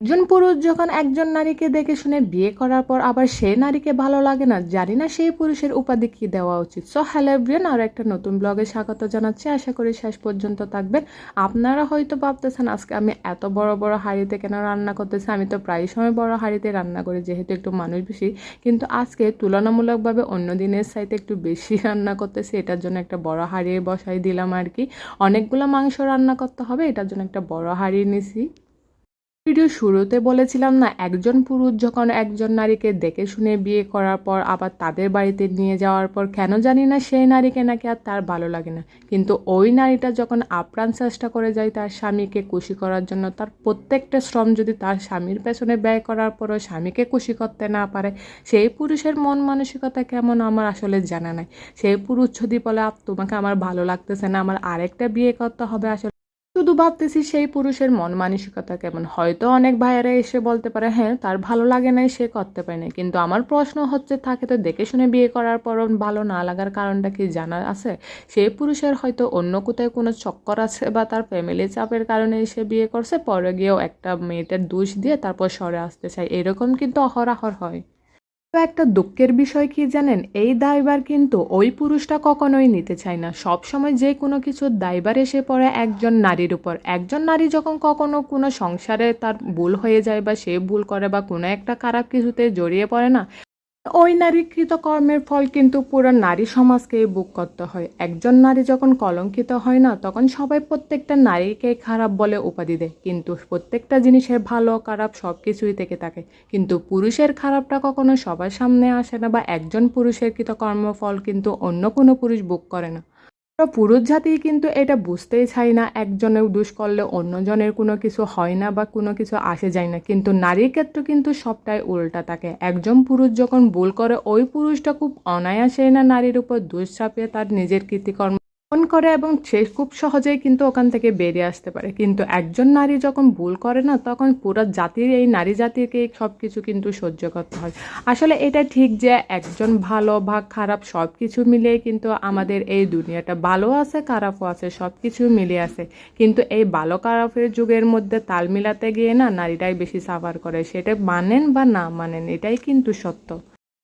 একজন পুরুষ যখন একজন নারীকে দেখে শুনে বিয়ে করার পর আবার সেই নারীকে ভালো লাগে না, জানি না সেই পুরুষের উপাধি কি দেওয়া উচিত। সো হ্যালো এভরিয়ান আর একটা নতুন ব্লগে স্বাগত জানাচ্ছি। আশা করি শেষ পর্যন্ত থাকবেন। আপনারা হয়তো ভাবতেছেন, আজকে আমি এত বড় বড় হাঁড়িতে কেন রান্না করতেছি? আমি তো প্রায় সময় বড় হাঁড়িতে রান্না করি, যেহেতু একটু মানুষ বেশি। কিন্তু আজকে তুলনামূলকভাবে অন্য দিনের সাইতে একটু বেশি রান্না করতেছি। এটার জন্য একটা বড় হাঁড়ি বসাই দিলাম আর কি। অনেকগুলো মাংস রান্না করতে হবে, এটার জন্য একটা বড় হাঁড়ি নিছি। ভিডিও শুরুতে বলেছিলাম না একজন পুরুষ যখন একজন নারীকে দেখে শুনে বিয়ে করার পর আবার তাদের বাড়িতে নিয়ে যাওয়ার পর কেন জানি না সেই নারীকে নাকি আর তার ভালো লাগে না। কিন্তু ওই নারীটা যখন আপ্রাণ চেষ্টা করে যায় তার স্বামীকে খুশি করার জন্য তার প্রত্যেকটা শ্রম যদি তার স্বামীর পেছনে ব্যয় করার পরও স্বামীকে খুশি করতে না পারে সেই পুরুষের মন মানসিকতা কেমন আমার আসলে জানা নাই। সেই পুরুষ যদি বলে "আপ, তোমাকে আমার ভালো লাগতেছে না আমার আরেকটা বিয়ে করতে হবে আসলে শুধু ভাবতেছি সেই পুরুষের মন মানসিকতা কেমন। হয়তো অনেক ভাইয়েরা এসে বলতে পারে হ্যাঁ তার ভালো লাগে নাই, সে করতে পারে না কিন্তু আমার প্রশ্ন হচ্ছে থাকে তো দেখে শুনে বিয়ে করার পর ভালো না লাগার কারণটা কি জানা আছে? সেই পুরুষের হয়তো অন্য কোথায় কোনো চক্কর আছে বা তার ফ্যামিলি চাপের কারণে এসে বিয়ে করছে, পরে গিয়েও একটা মেয়েটার দোষ দিয়ে তারপর সরে আসতে চায়। এরকম কিন্তু অহরাহর হয়। একটা দুঃখের বিষয় কি জানেন? এই দায়বার কিন্তু ওই পুরুষটা কখনোই নিতে চায় না। সব সময় যে কোনো কিছুর দায়বার এসে পড়ে একজন নারীর উপর। একজন নারী যখন কখনো কোনো সংসারে তার ভুল হয়ে যায় বা সে ভুল করে বা কোনো একটা খারাপ কিছুতে জড়িয়ে পড়ে না ওই নারীকৃত কর্মের ফল কিন্তু পুরো নারী সমাজকেই বুক করতে হয়। একজন নারী যখন কলঙ্কিত হয় না, তখন সবাই প্রত্যেকটা নারীকে খারাপ বলে উপাধি দেয়। কিন্তু প্রত্যেকটা জিনিসের ভালো, খারাপ সব কিছুই থেকে থাকে। কিন্তু পুরুষের খারাপটা কখনো সবার সামনে আসে না বা একজন পুরুষের কৃত কর্মফল কিন্তু অন্য কোনো পুরুষ বুক করে না। পুরুষ জাতি কিন্তু এটা বুঝতেই চাই না একজনের দোষ করলে অন্যজনের কোনো কিছু হয় না বা কোনো কিছু আসে যায় না। কিন্তু নারীর ক্ষেত্রে কিন্তু সবটাই উল্টা থাকে। একজন পুরুষ যখন ভুল করে, ওই পুরুষটা খুব অনায়াসে না নারীর উপর দোষ চাপিয়ে তার নিজের কৃতিকর্ম মন করে এবং সে খুব সহজেই কিন্তু ওখান থেকে বেরিয়ে আসতে পারে। কিন্তু একজন নারী যখন ভুল করে না, তখন পুরো জাতির, এই নারী জাতিকে সব কিছু কিন্তু সহ্য করতে হয়। আসলে এটা ঠিক যে একজন ভালো বা খারাপ সব কিছু মিলিয়ে কিন্তু আমাদের এই দুনিয়াটা ভালো আছে, খারাপও আছে সব কিছু মিলিয়ে আছে। কিন্তু এই ভালো খারাপের যুগের মধ্যে তাল মিলাতে গিয়ে না নারীরাই বেশি সাফার করে। সেটা মানেন বা না মানেন, এটাই কিন্তু সত্য।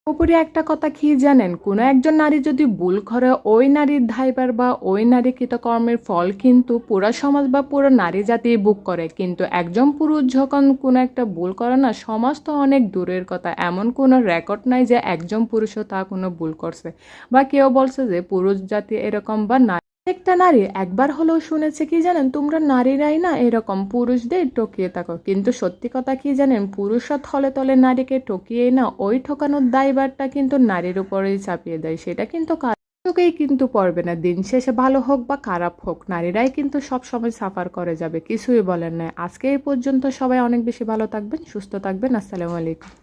উপরে একটা কথা কি জানেন? কোনো একজন নারী যদি ভুল করে, ওই নারীর ধাইবার বা ওই নারী কৃতকর্মের ফল কিন্তু পুরো সমাজ বা পুরো নারী জাতি বুক করে। কিন্তু একজন পুরুষ যখন কোনো একটা ভুল করে না, সমাজ তো অনেক দূরের কথা। এমন কোনো রেকর্ড নাই যে একজন পুরুষও তা কোনো ভুল করছে। বা কেউ বলছে যে পুরুষ জাতি এরকম বা নারী একটা নারী একবার হলেও শুনেছে কি জানেন, তোমরা নারীরাই না এরকম পুরুষদের টকিয়ে থাকো। কিন্তু সত্যি কথা কি জানেন পুরুষরা থলে তলে নারীকে টকিয়ে না, ওই ঠকানোর দায়ভারটা কিন্তু নারীর উপরেই চাপিয়ে দেয়। সেটা কিন্তু কারোকেই কিন্তু পড়বে না। দিন শেষে ভালো হোক বা খারাপ হোক, নারীরাই কিন্তু সব সময় সাফার করে যাবে, কিছুই বলেন না আজকে এই পর্যন্ত সবাই অনেক বেশি ভালো থাকবেন, সুস্থ থাকবেন। আসসালামু আলাইকুম।